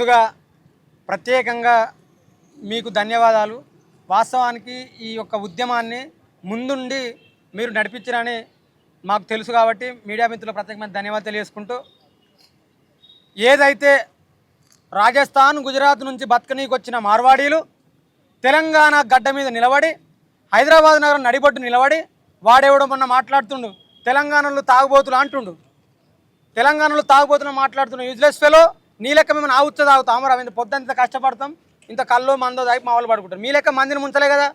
ముందుగా ప్రత్యేకంగా మీకు ధన్యవాదాలు. వాస్తవానికి ఈ యొక్క ఉద్యమాన్ని ముందుండి మీరు నడిపించారని మాకు తెలుసు కాబట్టి మీడియా మిత్రులు ప్రత్యేకమైన ధన్యవాదాలు తెలియజేసుకుంటూ ఏదైతే రాజస్థాన్ గుజరాత్ నుంచి బతకనీకి వచ్చిన మార్వాడీలు తెలంగాణ గడ్డ మీద నిలబడి హైదరాబాద్ నగరం నడిబొట్టు నిలబడి వాడేవడం మొన్న మాట్లాడుతుండు తెలంగాణలో తాగుబోతులు అంటుండు తెలంగాణలో తాగుబోతులు మాట్లాడుతున్న యూజ్లెస్ ఫెలో నీ లెక్క మేము ఆవుచ్చ తాగుతాం. మరి ఇంత పొద్దున ఇంత కష్టపడతాం. ఇంత కల్లో మందో దాకి మా వాళ్ళు పడుకుంటారు. మీ లెక్క మందిని ముంచలే కదా.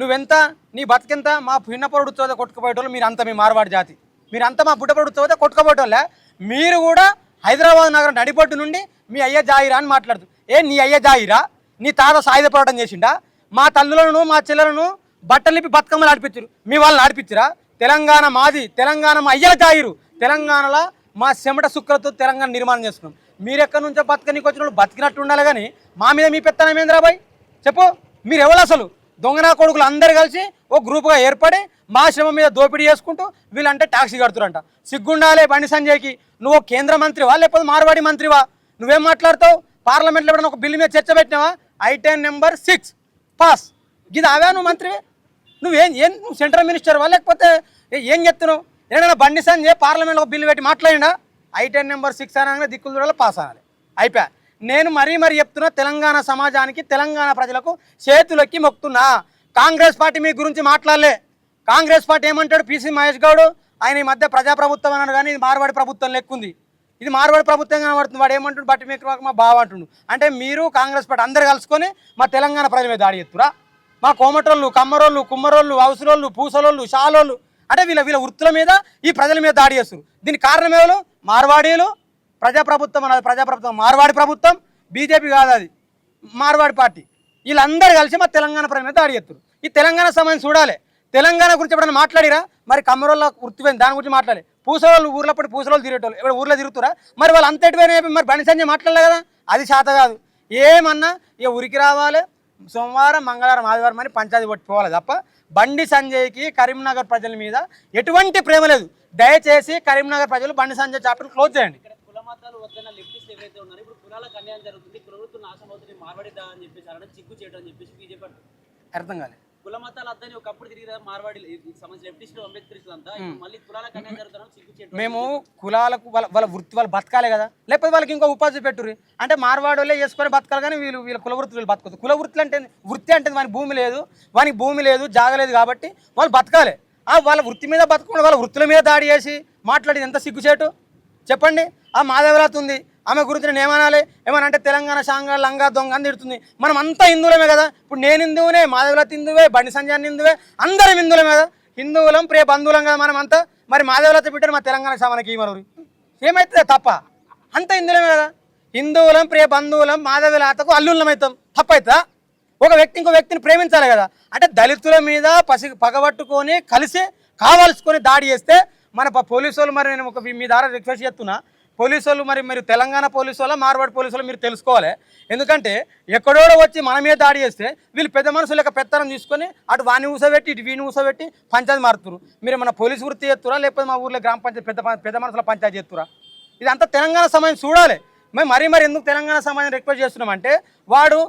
నువ్వెంత నీ బతికెంత మా పిన్నపొరుడు చోద కొట్టుకుపోయేటోళ్ళు మీరు అంత మీ మార్వాడి జాతి. మీరంతా మా బుడ్డపొరుడు చోద కొట్టుకుపోయేటోళ్ళే. మీరు కూడా హైదరాబాద్ నగరం నడిపొట్టు నుండి మీ అయ్య జాయిరా అని మాట్లాడుతూ ఏ నీ అయ్య జాయిరా? నీ తాత సాయుధ పోరాటం చేసిండా? మా తల్లులను మా చెల్లెలను బట్టలు నిప్పి బతుకమ్మలు ఆడిపించారు మీ వాళ్ళని ఆడిపించరా తెలంగాణ మాది తెలంగాణ మా అయ్యల జాయిరు. తెలంగాణలో మా చెమట సుక్కలతో తెలంగాణ నిర్మాణం చేసుకున్నాం. మీరు ఎక్కడి నుంచో బతకనికి వచ్చిన వాళ్ళు బతికినట్టు ఉండాలి కానీ మా మీద మీ పెత్తనం ఏంద్రాబాయ్ చెప్పు. మీరు ఎవరు అసలు? దొంగనా కొడుకులు అందరు కలిసి ఓ గ్రూప్గా ఏర్పడి మా శ్రమ మీద దోపిడీ చేసుకుంటూ వీళ్ళంటే ట్యాక్సీ కడుతురంట. సిగ్గుండాలే బండి సంజయ్కి. నువ్వు కేంద్ర మంత్రివా లేకపోతే మార్వాడి మంత్రివా? నువ్వేం మాట్లాడతావు? పార్లమెంట్లో ఎప్పుడైనా ఒక బిల్లు మీద చర్చ పెట్టినావా? Item number six. పాస్. ఇది అవే నువ్వు మంత్రివే? నువ్వేం ఏం నువ్వు సెంట్రల్ మినిస్టర్వా లేకపోతే ఏం చెప్తున్నావు? ఏదైనా బండి సంజయ్ పార్లమెంట్లో ఒక బిల్లు పెట్టి మాట్లాడినా ఐటెన్ నెంబర్ సిక్స్ అనగానే దిక్కులు చూడాలి పాస్ అనాలి అయిపోయా నేను మరీ మరీ చెప్తున్నా తెలంగాణ సమాజానికి తెలంగాణ ప్రజలకు చేతులెక్కి మొక్కుతున్నా. కాంగ్రెస్ పార్టీ మీ గురించి మాట్లాడలే. కాంగ్రెస్ పార్టీ ఏమంటాడు? పీసీ మహేష్ గౌడ్? ఆయన ఈ మధ్య ప్రజాప్రభుత్వం అన్నాడు కానీ ఇది మార్వాడి ప్రభుత్వం లెక్కుంది. ఇది మార్వాడి ప్రభుత్వం కనబడుతుంది. వాడు ఏమంటుండు బట్టి మీకు మా బావ అంటుండు అంటే మీరు కాంగ్రెస్ పార్టీ అందరు కలుసుకొని మా తెలంగాణ ప్రజల మీద దాడి ఎత్తురా మా కోమటోళ్ళు కమ్మరోళ్ళు కుమ్మరోళ్ళు అవసరోళ్ళు పూసలోళ్ళు షాలోళ్ళు అంటే వీళ్ళ వీళ్ళ వృత్తుల మీద ఈ ప్రజల మీద దాడి చేస్తారు దీనికి కారణం ఎవరు? మార్వాడీలు. ప్రజాప్రభుత్వం అన్నది ప్రజాప్రభుత్వం మార్వాడి ప్రభుత్వం. బీజేపీ కాదు అది. మార్వాడి పార్టీ. వీళ్ళందరూ కలిసి మా తెలంగాణ ప్రజల మీద దాడి చేస్తారు ఈ తెలంగాణ సమయం చూడాలి. తెలంగాణ గురించి ఎప్పుడైనా మాట్లాడిరా? మరి కమ్మరోళ్ళ వృత్తి పోయింది దాని గురించి మాట్లాడాలి. పూసలోళ్ళు ఊర్లో పడి పూసలోళ్ళు తిరిగేటోళ్ళు. ఇప్పుడు ఊర్లో తిరుగుతురా మరి వాళ్ళు అంతటిపోయినా మరి బండి సంజయ్ మాట్లాడలే కదా? అది చేత కాదు. ఏమన్నా ఇక ఉరికి రావాలి. సోమవారం మంగళవారం ఆదివారం అని పంచాయతీ పట్టుకోవాలి తప్ప బండి సంజయ్కి కరీంనగర్ ప్రజల మీద ఎటువంటి ప్రేమ లేదు. దయచేసి కరీంనగర్ ప్రజలు బండి సంజయ్ చాప్టర్ క్లోజ్ చేయండి. అర్థం కాలేదు కుల మతాలు వద్దని ఒకప్పుడు తిరిగి మార్వాడి సంబంధించిన లెఫ్టిస్టులు అంబేద్కరిస్టులు అంతా మళ్ళీ కులాలకు అన్యాయం మేము. కులాలకు వాళ్ళ వాళ్ళ వృత్తి వాళ్ళు బతకాలి కదా. లేకపోతే వాళ్ళకి ఇంకో ఉపాధి పెట్టుర్రి. అంటే మార్వాడి వాళ్ళే చేసుకొని బతకాలి కానీ వీళ్ళు వీళ్ళ కుల వృత్తులు బతకదు కుల వృత్తులు అంటే? వృత్తి అంటే వానికి భూమి లేదు వానికి భూమి లేదు జాగలేదు కాబట్టి వాళ్ళు బతకాలి. ఆ వాళ్ళ వృత్తి మీద బతకకుండా వాళ్ళ వృత్తుల మీద దాడి చేసి మాట్లాడేది ఎంత సిగ్గుచేటు? చెప్పండి. ఆ మాధవరాత్ ఉంది. ఆమె గురించి నేను ఏమనాలి? ఏమని అంటే తెలంగాణ శాంగ లంగా దొంగ అని తిడుతుంది. మనం అంతా హిందువులమే కదా. ఇప్పుడు నేను హిందువునే మాధవరాత్ హిందువే బండి సంజయ్ హిందువే అందరం హిందువులమే కదా. హిందువులం ప్రియ బంధువులం కదా మనం అంతా మరి మాధవరాత్ బిడ్డను మా తెలంగాణ సామానికి మరి ఏమైతుంది తప్ప. అంత హిందువులమే కదా. హిందువులం ప్రియ బంధువులం మాధవరాతకు అల్లుళ్ళం అవుతాం. తప్పైతా ఒక వ్యక్తి ఇంకో వ్యక్తిని ప్రేమించాలి కదా. అంటే దళితుల మీద పసి పగబట్టుకొని కలిసి కావాల్సుకొని దాడి చేస్తే మన పోలీసు వాళ్ళు మరి నేను ఒక మీ- మీ ద్వారా రిక్వెస్ట్ చేస్తున్నా. పోలీసు వాళ్ళు మరి మీరు తెలంగాణ పోలీసు వాళ్ళ మార్వాడి పోలీసు వాళ్ళు మీరు తెలుసుకోవాలి. ఎందుకంటే ఎక్కడోడో వచ్చి మన మీద దాడి చేస్తే వీళ్ళు పెద్ద మనుషులు యొక్క పెత్తనం తీసుకొని అటు వాని ఊసబెట్టి ఇటు వీని ఊసబెట్టి పంచాయతీ మారుతురు మీరు మన పోలీసు వృత్తి చేస్తురా లేకపోతే మా ఊర్లో గ్రామ పంచాయతీ పెద్ద పెద్ద మనుషుల పంచాయతీ చేస్తురా ఇదంతా తెలంగాణ సమయం చూడాలి. మేము మరీ మరి ఎందుకు తెలంగాణ సమాజం రిక్వెస్ట్ చేస్తున్నామంటే వాడు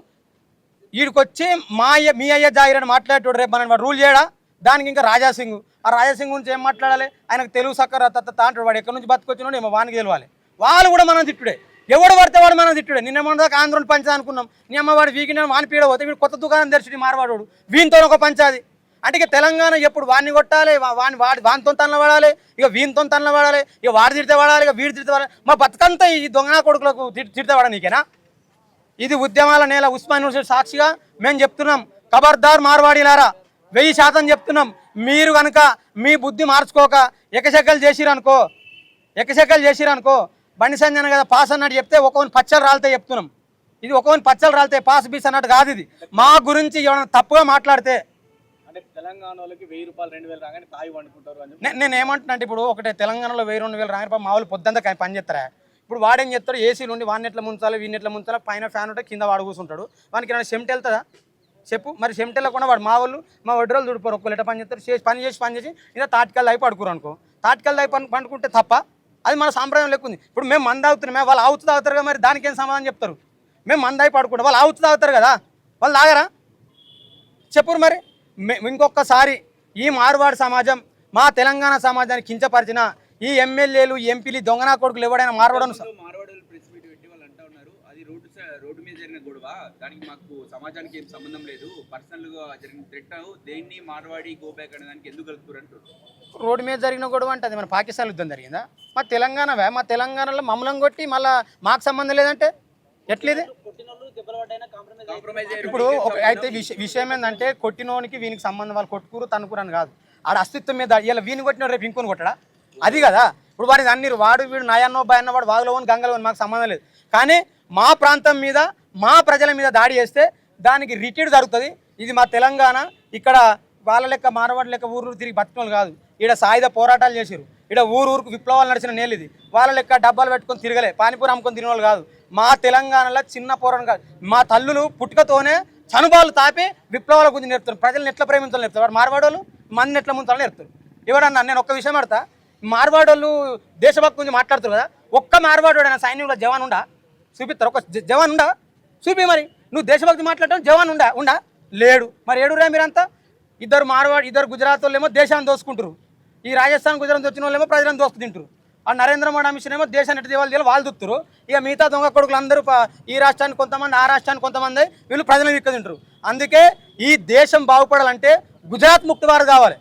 వీడికొచ్చి మా అయ్య మీ అయ్య జాగిరని మాట్లాడేటోడు రేపు మనం వాడు రూల్ చేయడా? దానికి ఇంకా రాజాసింగ్ ఆ రాజాసింగ్ గురించి ఏం మాట్లాడాలి? ఆయనకు తెలుగు సక్కర తత్త అంటాడు. వాడు ఎక్కడి నుంచి బతుకొచ్చినాడు ఏమో వానికి గెలవాలి వాళ్ళు కూడా మనం తిట్టుడే. ఎవడు పడితే వాడు మనం తిట్టుడే. నిన్న మన దాకా ఆంధ్రను పంచా అనుకున్నాం. నీ అమ్మ వాడు వీకిన వాని పీడ పోతే వీడు కొత్త దుకాణం తెరిచి మారవాడు వీనితో ఒక పంచాది అంటే ఇక తెలంగాణ ఎప్పుడు వాడిని కొట్టాలి? వాని వాడి వానితో తనలు పడాలి ఇక వీనితో తనలు పడాలి ఇక వాడు తిడితే పడాలి ఇక వీడు తిడితే పడాలి మా బతుకంతా ఈ దొంగ కొడుకులకు తిడితే పడ నీకేనా? ఇది ఉద్యమాల నేల ఉస్మాన్ యూనివర్సిటీ సాక్షిగా మేము చెప్తున్నాం. ఖబర్దార్ మార్వాడీలారా. వెయ్యి శాతం చెప్తున్నాం. మీరు కనుక మీ బుద్ధి మార్చుకోక ఎకశెక్కలు చేసిరనుకో ఎకశెక్కలు చేసిరనుకో బండి సంజయ్ కదా పాస్ అన్నట్టు చెప్తే ఒక్కొక్కని పచ్చలు రాలితే చెప్తున్నాం. ఇది ఒక్కొక్కని పచ్చలు రాలితే పాస్ బీస్ అన్నట్టు కాదు ఇది. మా గురించి ఎవరైనా తప్పుగా మాట్లాడితే నేను ఏమంటున్నా ఇప్పుడు ఒకటే తెలంగాణలో వెయ్యి రెండు వేలు రాగానే మా వాళ్ళు పొద్దుంతా పని చేస్తారా? ఇప్పుడు వాడేం చేస్తాడు ఏసీలు ఉండి వాడిని ఎట్లా ముంచాలి వీడిని ఎట్లా ముంచాలి? పైన ఫ్యాన్ ఉంటే కింద వాడు కూర్చుంటాడు. వానికి ఏమైనా చెమట వెళ్తుందా? చెప్పు. మరి చెమట వాడు మా వాళ్ళు మా వడ్రోలు దుడిపోరు. ఒక్క ఎట్లా పని చేస్తారు? చేసి పని చేసి పని చేసి ఇలా తాటికల్ అయి పడుకోరు అనుకో. తాటికల్ అయి పని పండుకుంటే తప్ప అది మన సాంప్రదాయం లెక్కుంది ఇప్పుడు మేము మంద అవుతున్నామే వాళ్ళు అవుతుంది కదా మరి దానికి ఏం సమాధానం చెప్తారు? మేము మందాయి పడుకుంటాం. వాళ్ళు అవుతూ తాగుతారు కదా. వాళ్ళు తాగరా? చెప్పురు మరి. మే- ఇంకొకసారి ఈ మార్వాడి సమాజం మా తెలంగాణ సమాజాన్ని కించపరిచిన ఈ ఎమ్మెల్యేలు ఎంపీలు దొంగనా కొడుకులు ఎవడైనా మార్వాడను ముందు మార్వాడోళ్ళు ప్రెస్ మీట్ పెట్టి వాళ్ళు అంటా ఉన్నారు అది రోడ్డు మీద జరిగిన గొడవ. దానికి మాకు సమాజానికి ఏం సంబంధం లేదు. పర్సనల్గా జరిగిన థ్రెట్ దేన్ని మార్వాడి గో బ్యాక్ అనే దానికి ఎందుకు కలుపుతారు అంటారు రోడ్డు మీద జరిగిన గొడవ అంటే అది మన పాకిస్తాన్ యుద్ధం జరిగిందా? మా తెలంగాణవే? మా తెలంగాణలో మమ్మల్ని కొట్టి మళ్ళీ మాకు సంబంధం లేదంటే ఎట్లేది? ఇప్పుడు అయితే విష- విషయం ఏంటంటే కొట్టినోనికి వీనికి సంబంధం వాళ్ళు కొట్టుకురు తనుకురు అని కాదు. ఆడ అస్తిత్వం మీద ఇలా వీని కొట్టిన రేపు ఇంకొని కొట్టడా? అది కదా. ఇప్పుడు వాడిని అన్ని వాడు వీడు నాయన్నో బాయన్న వాడు వాగులోని గంగలోని మాకు సంబంధం లేదు. కానీ మా ప్రాంతం మీద మా ప్రజల మీద దాడి చేస్తే దానికి రిటీడ్ జరుగుతుంది. ఇది మా తెలంగాణ. ఇక్కడ వాళ్ళ లెక్క మానవాడి లెక్క ఊరు తిరిగి బతుకులు కాదు. ఈడ సాయుధ పోరాటాలు చేశారు ఈడ ఊరు ఊరుకు విప్లవాలు నడిచిన నేలు ఇది వాళ్ళ లెక్క డబ్బాలు పెట్టుకొని తిరగలే. పానీపూరి అమ్ముకొని తినేవాళ్ళు కాదు. మా తెలంగాణలో చిన్న పోరాటం కాదు. మా తల్లులు పుట్టుకతోనే చనుబాలు తాపి విప్లవాల గురించి నేర్పుతారు. ప్రజలను ఎట్లా ప్రేమించాలని నేర్పుతారు. వాడు మార్వాడోళ్ళు మందిని ఎట్లా ముంచాలని నేర్పుతారు. ఎవడన్నా నేను ఒక్క విషయం అడతా మార్వాడోళ్ళు దేశభక్తి గురించి మాట్లాడుతారు కదా. ఒక్క మార్వాడోడైనా సైన్యంలో జవాన్ ఉండా చూపిస్తారు. ఒక జ- జవాన్ ఉండా? చూపి మరి. నువ్వు దేశభక్తి మాట్లాడటం జవాన్ ఉండా? ఉండా? లేడు. మరి ఏడురా మీరంతా? ఇద్దరు మార్వాడు ఇద్దరు గుజరాత్ వాళ్ళేమో ఏమో దేశాన్ని దోసుకుంటారు ఈ రాజస్థాన్ గుజరాత్ వచ్చిన వాళ్ళేమో ప్రజలను దోసుకు తింటారు ఆ నరేంద్ర మోడీ మిషన్ ఏమో దేశాన్ని ఎట్టు దేవాలి వాళ్ళు దుత్తురు ఇక మిగతా దొంగ కొడుకులు అందరూ ఈ రాష్ట్రానికి కొంతమంది ఆ రాష్ట్రానికి కొంతమంది వీళ్ళు ప్రజలను విక్క తింటారు అందుకే ఈ దేశం బాగుపడాలంటే గుజరాత్ ముక్తి వారు కావాలి.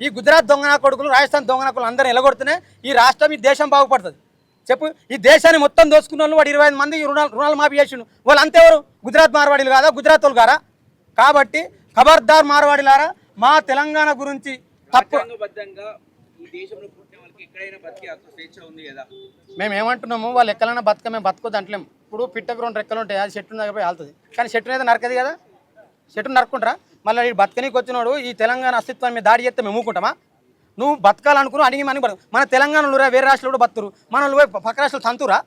ఈ గుజరాత్ దొంగన కొడుకులు రాజస్థాన్ దొంగన కొడుకులు అందరూ ఎలగొడితేనే ఈ రాష్ట్రం ఈ దేశం బాగుపడుతుంది. చెప్పు ఈ దేశాన్ని మొత్తం దోసుకున్న వాళ్ళు వాడు ఇరవై ఐదు మంది రుణాలు రుణాలు మాఫీ చేసిండు. వాళ్ళు అంతెవరు? గుజరాత్ మార్వాడీలు కాదా? గుజరాత్ వాళ్ళు కారా? కాబట్టి ఖబర్దార్ మార్వాడీలారా మా తెలంగాణ గురించి తప్పు ఎక్కడైనా మేము ఏమంటున్నాము వాళ్ళు ఎక్కలైనా బతక మేము బతకొద్దు అంటలేం ఇప్పుడు పిట్టకు రెండు రెక్కలు ఉంటాయి అది చెట్టు దగ్గర వెళ్తుంది కానీ చెట్టు మీద నరకది కదా? చెట్టు నరుకుంటారా మళ్ళీ బతకనీకి వచ్చినోడు ఈ తెలంగాణ అస్తిత్వం మీద దాడి చేస్తే మేము ఊకుంటామా నువ్వు బతకాలనుకున్నావు అడిగి మనకి బతక మన తెలంగాణలో రా, వేరే రాష్ట్రంలో కూడా బతురు మన పోయి పక్క రాష్ట్రాలు తంతురా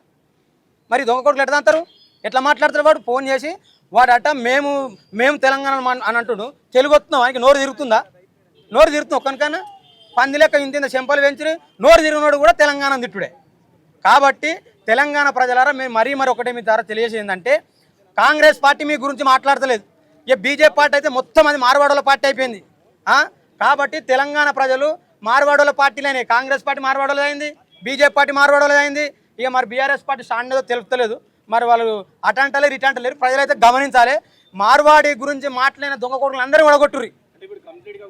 మరి దొంగ కొడుకులు ఎట్లా తంతారు ఎట్లా మాట్లాడతారు వాడు? ఫోన్ చేసి వాడట మేము మేము తెలంగాణ అని అంటుడు. తెలుగు వస్తున్నాం ఆయనకి నోరు తిరుగుతుందా? నోరు తిరుగుతుంది ఒక్కనికైనా పంది లెక్క ఇంత ఇంత చెంపలు పెంచి నోరు తిరిగినోడు కూడా తెలంగాణ తిట్టుడే. కాబట్టి తెలంగాణ ప్రజలారా మేము మరీ మరి ఒకటే మీ ద్వారా తెలియజేసిందంటే కాంగ్రెస్ పార్టీ మీ గురించి మాట్లాడతలేదు. ఇక బీజేపీ పార్టీ అయితే మొత్తం అది మార్వాడోళ్ళ పార్టీ అయిపోయింది. కాబట్టి తెలంగాణ ప్రజలు మార్వాడోళ్ళ పార్టీలోనే కాంగ్రెస్ పార్టీ మార్వాడోళ్ళది అయింది బీజేపీ పార్టీ మార్వాడోళ్ళది అయింది. ఇక మరి బీఆర్ఎస్ పార్టీ స్టాండ్ ఏదో తెలుపుతలేదు. మరి వాళ్ళు అటంటలేరు ఇటంటలేరు. ప్రజలైతే గమనించాలి. మార్వాడి గురించి మాట్లాడిన దొంగ కొడుకులు అందరూ ఒడగొట్టుర్రి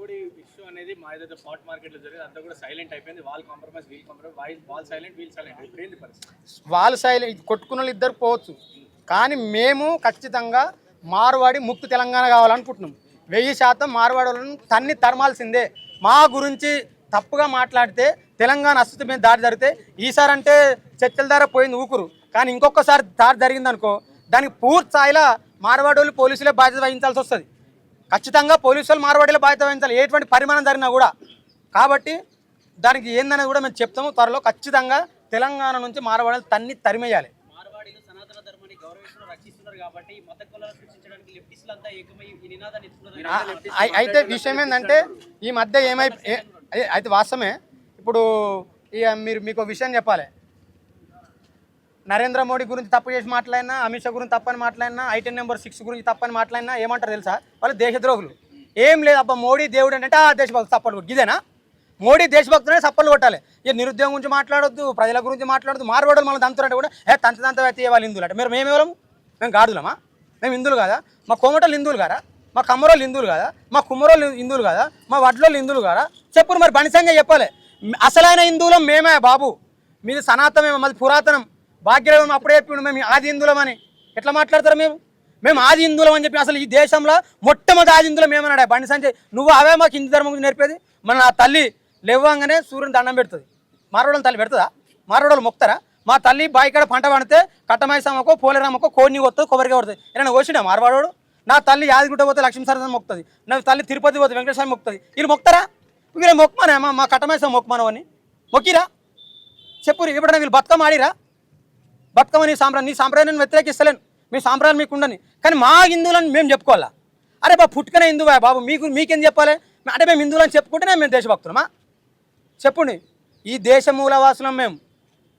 కూడా ఈ ఇష్యూ అనేది మా ఏదైతే స్పాట్ మార్కెట్లో జరిగింది అంతా కూడా సైలెంట్ అయిపోయింది. వాల్ కాంప్రమైజ్ వీల్ కాంప్రమైజ్ వాల్ వాల్ సైలెంట్ వీల్ సైలెంట్ ఇప్పుడు ఏంది పరిస్థితి? వాళ్ళు శైలి కొట్టుకున్న వాళ్ళు ఇద్దరు పోవచ్చు. కానీ మేము ఖచ్చితంగా మార్వాడి ముక్తి తెలంగాణ కావాలనుకుంటున్నాం. వెయ్యి శాతం మార్వాడి వాళ్ళను తన్ని తరమాల్సిందే. మా గురించి తప్పుగా మాట్లాడితే తెలంగాణ అస్తిత్వం మీద దాడి జరిగితే ఈసారి అంటే చర్చల ద్వారా పోయింది ఊకురు. కానీ ఇంకొకసారి దాడి జరిగిందనుకో దానికి పూర్తి స్థాయిలో మార్వాడి వాళ్ళు పోలీసులే బాధ్యత వహించాల్సి వస్తుంది. ఖచ్చితంగా పోలీసు వాళ్ళు మార్వాడీలో బాధ్యత వహించాలి. ఎటువంటి పరిమాణం జరిగినా కూడా. కాబట్టి దానికి ఏందనేది కూడా మేము చెప్తాము. త్వరలో ఖచ్చితంగా తెలంగాణ నుంచి మార్వాడీలు తన్ని తరిమేయాలి. అయితే విషయం ఏంటంటే ఈ మధ్య ఏమై అయితే వాస్తవమే. ఇప్పుడు ఇక మీరు మీకు విషయం చెప్పాలి. నరేంద్ర మోడీ గురించి తప్పు చేసి మాట్లాడినా అమిత్ షా గురించి తప్పని మాట్లాడినా ఐటెన్ నెంబర్ సిక్స్ గురించి తప్పని మాట్లాడినా ఏమంటారు తెలుసా? వాళ్ళు దేశద్రోహులు. ఏం లేదు అబ్బా మోడీ దేవుడు అంటే ఆ దేశభక్తి తప్పలు కొట్టు ఇదేనా? మోడీ దేశభక్తులనే సప్పలు కొట్టాలి. ఇక నిరుద్యోగం గురించి మాట్లాడొద్దు ప్రజల గురించి మాట్లాడొద్దు మార్వాడలు మళ్ళీ దంతురంటే కూడా. ఏ తంత తంత వ్యక్తి వాళ్ళు హిందువులు అంటే. మీరు మేమేవరం? మేము గాడులమా? మేము హిందువులు కాదా? మా కోమటోళ్ళు హిందువులు కాదా మా కమ్మరోళ్ళు హిందువులు కాదా? మా కుమ్మరోళ్ళు హిందువులు కాదా? మా వడ్లోళ్ళు హిందువులు కాదా చెప్పురు మరి బనిసంగా చెప్పాలి. అసలైన హిందువులం మేమే బాబు. మీది సనాతనమే మాది పురాతనం. భాగ్యరావు అప్పుడే చెప్పిండు మేము ఆది హిందువులమని ఎట్లా మాట్లాడతారు మేము మేము ఆది హిందువులం అని చెప్పి అసలు ఈ దేశంలో మొట్టమొదటి ఆది హిందువులం ఏమన్నాడు? బండి సంజయ్ నువ్వు అవే మాకు హిందూ ధర్మం గురించి నేర్పేది? మన తల్లి లేవగానే సూర్యుని దండం పెడుతుంది. మారవడం తల్లి పెడుతుందా? మారోడలు మొక్తారా? మా తల్లి బాయికాడ పంట పండితే కట్టమైసమ్మకో పోలేరమ్మకో కోడిని కొడుతుంది కొబ్బరిగా కొడుతుంది. ఏమైనా కోసినా మార్వాడోడు? నా తల్లి యాదగిరి పోతే లక్ష్మీ సరస్వతి మొక్తుంది నా తల్లి తిరుపతి పోతే వెంకటేశ్వర మొక్తుంది వీళ్ళు మొక్తారా వీళ్ళు మొక్కమనే మా కట్టమైసం మొక్కమనవు అని. మొక్కిరా? చెప్పురు ఎప్పుడైనా వీళ్ళు బతుకమ్మ ఆడిరా? బతుకమ్మ నీ సాంప్రదాయం నీ సాంప్రదాయాన్ని వ్యతిరేకిస్తలేను. మీ సాంప్రదాయం మీకు ఉండని. కానీ మా హిందువులని మేము చెప్పుకోవాలా? అరే బాబు పుట్టుకనే హిందువా బాబు? మీకు మీకేం చెప్పాలి? అంటే మేము హిందువులని చెప్పుకుంటేనే మేము దేశభక్తులమా? చెప్పుని ఈ దేశ మూలవాసులం మేము.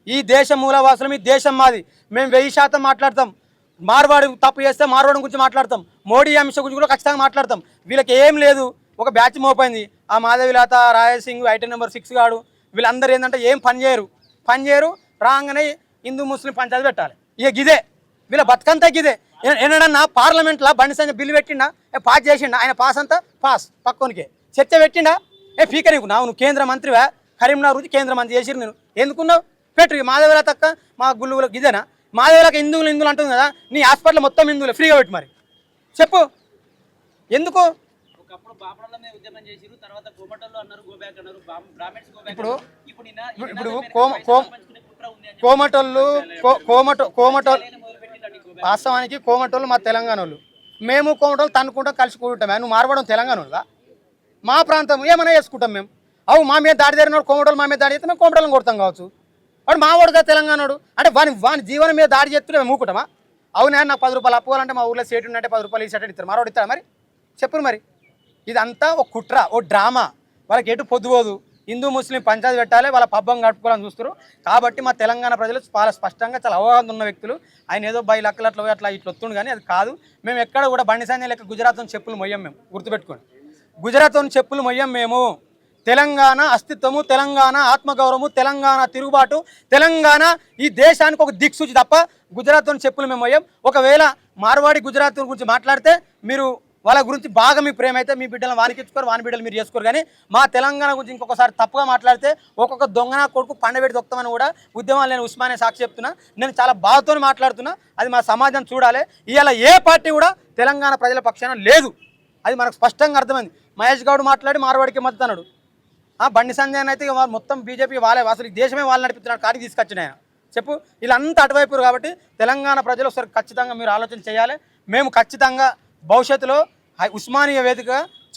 ఈ దేశం మూలవాసులం ఈ దేశం మాది. మేము వెయ్యి శాతం మాట్లాడతాం. మార్వాడు తప్పు చేస్తే మార్వాడు గురించి మాట్లాడతాం. మోడీ అమిత్ గురించి కూడా ఖచ్చితంగా మాట్లాడతాం. వీళ్ళకి ఏం లేదు. ఒక బ్యాచ్ మోపోయింది ఆ మాధవిలత రాయల్ సింగ్ నెంబర్ సిక్స్ గాడు వీళ్ళందరూ ఏంటంటే ఏం పని చేయరు. పని చేయరు. రాగానే హిందూ ముస్లిం పంచాయతీ పెట్టాలి. ఇక గిదే. వీళ్ళ బతుకంతా గిదే. ఏ- పార్లమెంట్లో బండి సంజయ్ బిల్లు పెట్టిండా? ఏ పాస్ చేసిండా? ఆయన పాస్ అంతా? పాస్. పక్కోనికి. చర్చ పెట్టిండా? ఏ ఫీకర్ నీకు. నావు నువ్వు కేంద్ర మంత్రివా? కరీంనగర్ గురించి కేంద్ర మంత్రి చేసిరు నేను ఎందుకున్నావు? పెట్టు ఇక మాధవిల తక్క మా గుళ్ళులకు ఇదేనా? మాధవిలకు హిందువులు హిందువులు అంటుంది కదా నీ హాస్పిటల్ మొత్తం హిందువులే ఫ్రీగా పెట్టు మరి. చెప్పు. ఎందుకు? ఇప్పుడు-. ఇప్పుడు కోమటోళ్ళు కోమటో కోమటోళ్ళు. వాస్తవానికి కోమటోళ్ళు మా తెలంగాణ వాళ్ళు మేము కోమటోళ్ళు తన్నుకుంటాం కలిసి కూడుంటాం నువ్వు మార్వడం తెలంగాణ? మా ప్రాంతం ఏమైనా చేసుకుంటాం మేము. అవు మా మీద దాడి జరిగిన కోమటోళ్ళు మా మీద దాడి చేస్తే మేము కోమటోళ్ళని కొడతాం కావచ్చు. వాడు మావాడుగా తెలంగాణోడు. అంటే వాని వాని జీవనం మీద దాడి చేస్తుంటే మేము మూకుంటామా? అవునా? నాకు పది రూపాయలు అప్పుకోవాలంటే మా ఊర్లో సేటు ఉంటే పది రూపాయలు ఇచ్చేటట్టు ఇస్తారు. మరొకటి ఇస్తారా మరి? చెప్పరు మరి. ఇదంతా ఒక కుట్ర ఓ డ్రామా. వాళ్ళకి ఎటు పొద్దుపోదు హిందూ ముస్లిం పంచాయతీ పెట్టాలి వాళ్ళ పబ్బం కట్టుకోవాలని చూస్తారు కాబట్టి మా తెలంగాణ ప్రజలు చాలా స్పష్టంగా చాలా అవగాహన ఉన్న వ్యక్తులు. ఆయన ఏదో బై లక్కలు అట్లా అట్లా ఇట్లా వస్తుండు కానీ అది కాదు. మేము ఎక్కడ కూడా బండి సంజయ్ లెక్క గుజరాత్ చెప్పులు మొయ్యం మేము. గుర్తుపెట్టుకోండి. గుజరాత్ చెప్పులు మొయ్యం మేము. తెలంగాణ అస్తిత్వము తెలంగాణ ఆత్మగౌరవము తెలంగాణ తిరుగుబాటు తెలంగాణ ఈ దేశానికి ఒక దిక్సూచి తప్ప గుజరాత్తో చెప్పులు మేము అయ్యాం ఒకవేళ మార్వాడి గుజరాత్ గురించి మాట్లాడితే మీరు వాళ్ళ గురించి బాగా మీ ప్రేమ అయితే మీ బిడ్డలను వానికి ఇచ్చుకోరు వాని బిడ్డలు మీరు చేసుకోరు. కానీ మా తెలంగాణ గురించి ఇంకొకసారి తప్పుగా మాట్లాడితే ఒక్కొక్క దొంగన కొడుకు పండబెట్టి దొక్తామని కూడా ఉద్యమాలు నేను ఉస్మానే సాక్షి చెప్తున్నా. నేను చాలా బాధతో మాట్లాడుతున్నా. అది మా సమాజం చూడాలి. ఇవాళ ఏ పార్టీ కూడా తెలంగాణ ప్రజల పక్షాన లేదు. అది మనకు స్పష్టంగా అర్థమైంది. మహేష్ గౌడ్ మాట్లాడి మార్వాడికి మద్దతు అన్నాడు. బండి సంజయ్ అయితే మొత్తం బీజేపీ వాళ్ళే అసలు దేశమే వాళ్ళు నడిపిస్తున్నాడు. కాడికి తీసుకొచ్చిన ఆయన చెప్పు వీళ్ళంతా అటువైపు కాబట్టి తెలంగాణ ప్రజలు ఒకసారి ఖచ్చితంగా మీరు ఆలోచన చేయాలి. మేము ఖచ్చితంగా భవిష్యత్తులో హై- ఉస్మానియా వేదిక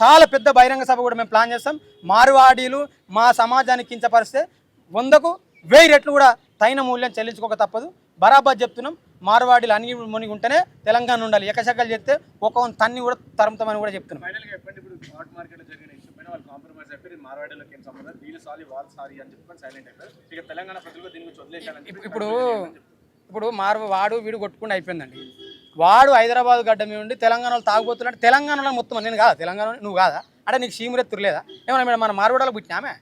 చాలా పెద్ద బహిరంగ సభ కూడా మేము ప్లాన్ చేస్తాం. మార్వాడీలు మా సమాజానికి కించపరిస్తే వందకు వెయ్యి రెట్లు కూడా తగిన మూల్యం చెల్లించుకోక తప్పదు. బరాబర్ చెప్తున్నాం. మార్వాడీలు అన్ని మునిగి ఉంటేనే తెలంగాణ ఉండాలి. ఎకశకలు చెప్తే ఒక తన్ని కూడా తరుముతామని కూడా చెప్తున్నాం. వాళ్ళు కాంప్రమైజ్ అయిపోయి మార్వాడీలోకి ఏం సంబంధం? వీళ్ళు సారీ వాళ్ళు సారీ అని చెప్పి సైలెంట్ అయిపోయారు. ఇక తెలంగాణ ప్రజలు దీని గురించి వదిలేశారని ఇప్పుడు ఇప్పుడు మారు వాడు వీడు కొట్టుకుండా అయిపోయిందండి. వాడు హైదరాబాద్ గడ్డ మీద ఉండి తెలంగాణలో తాగుబోతున్నాడు. తెలంగాణలో మొత్తం నేను కాదా? తెలంగాణ నువ్వు కాదా? అంటే నీకు సీమురెత్తురు లేదా? ఏమన్నా మేడం మన మారువాడలో పుట్టినామే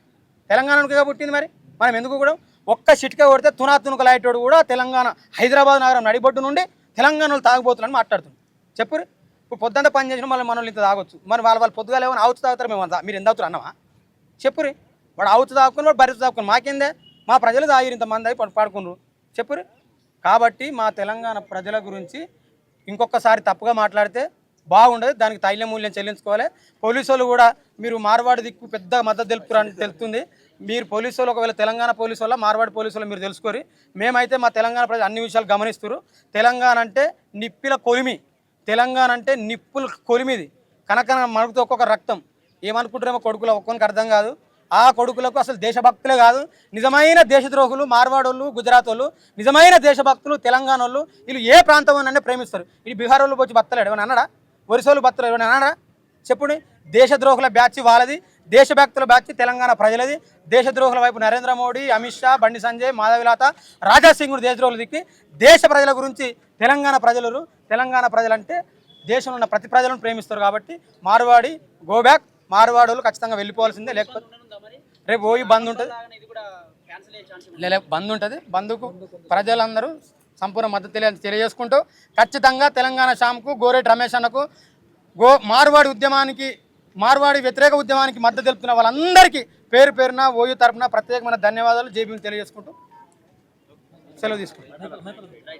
తెలంగాణకు పుట్టింది మరి? మనం ఎందుకు కూడా ఒక్క చిటిక కొడితే తునా తునుకలు అయ్యేటోడు కూడా తెలంగాణ హైదరాబాద్ నగరం నడిబొడ్డు నుండి తెలంగాణలో తాగుబోతున్నాడని మాట్లాడుతుంది చెప్పురు ఇప్పుడు పొద్దుంతా పని చేసిన మళ్ళీ మనల్ని ఇంత తాగొచ్చు. మరి వాళ్ళ వాళ్ళు పొద్దుగా లేవని ఆవుతు తాగుతారు మేము అంతా. మీరు ఎంత అవుతారు అన్నవా చెప్పురి వాడు ఆవుతు తాగుకుని వాడు బరిత తాగుకుని. మాకేందే? మా ప్రజలు తాగిరు ఇంతమంది అయి పాడుకున్నారు చెప్పురి కాబట్టి మా తెలంగాణ ప్రజల గురించి ఇంకొకసారి తప్పుగా మాట్లాడితే బాగుండదు. దానికి తైల మూల్యం చెల్లించుకోవాలి. పోలీసు వాళ్ళు కూడా మీరు మార్వాడి దిక్కు పెద్ద మద్దతు తెలుపురని తెలుస్తుంది మీరు పోలీసు వాళ్ళు ఒకవేళ తెలంగాణ పోలీసు వల్ల మార్వాడి పోలీసు వాళ్ళు మీరు తెలుసుకోరి మేమైతే మా తెలంగాణ ప్రజలు అన్ని విషయాలు గమనిస్తారు తెలంగాణ అంటే నిప్పిల కొలిమి. తెలంగాణ అంటే నిప్పుల కొలిమిది. కనకన మనకుతో ఒక్కొక్క రక్తం. ఏమనుకుంటారేమో కొడుకులు ఒక్కొనికి అర్థం కాదు. ఆ కొడుకులకు అసలు దేశభక్తులే కాదు. నిజమైన దేశద్రోహులు మార్వాడోళ్ళు గుజరాత్ వాళ్ళు నిజమైన దేశభక్తులు తెలంగాణ వాళ్ళు వీళ్ళు ఏ ప్రాంతం ప్రేమిస్తారు. ఇది బీహార్ వాళ్ళు వచ్చి బత్తలేడు ఏమన్నా అన్నాడా? ఒరిసోళ్ళు బత్తలేడు ఏమన్నా అన్నాడా? చెప్పుడి. దేశద్రోహుల బ్యాచ్ వాళ్ళది. దేశభక్తుల బ్యాచ్ తెలంగాణ ప్రజలది. దేశద్రోహుల వైపు నరేంద్ర మోడీ అమిత్ షా బండి సంజయ్ మాధవిలాత రాజాసింగ్ దేశద్రోహులు దిక్కి దేశ ప్రజల గురించి తెలంగాణ ప్రజలు తెలంగాణ ప్రజలంటే దేశంలో ఉన్న ప్రతి ప్రజలను ప్రేమిస్తారు కాబట్టి మార్వాడి గో బ్యాక్ మార్వాడోళ్ళు ఖచ్చితంగా వెళ్ళిపోవాల్సిందే. లేకపోతే రేపు పోయి బంద్ ఉంటుంది. లే బంద్ ఉంటుంది. బంద్కు ప్రజలందరూ సంపూర్ణ మద్దతు తెలియ తెలియజేసుకుంటూ ఖచ్చితంగా తెలంగాణ షామ్కు గోరేటి రమేష్ అన్నకు గో మార్వాడి ఉద్యమానికి మార్వాడి వ్యతిరేక ఉద్యమానికి మద్దతు తెలుపుతున్న వాళ్ళందరికీ పేరు పేరున ఓయూ తరపున ప్రత్యేకమైన ధన్యవాదాలు. జేబీలు తెలియజేసుకుంటూ సెలవు తీసుకుంటాం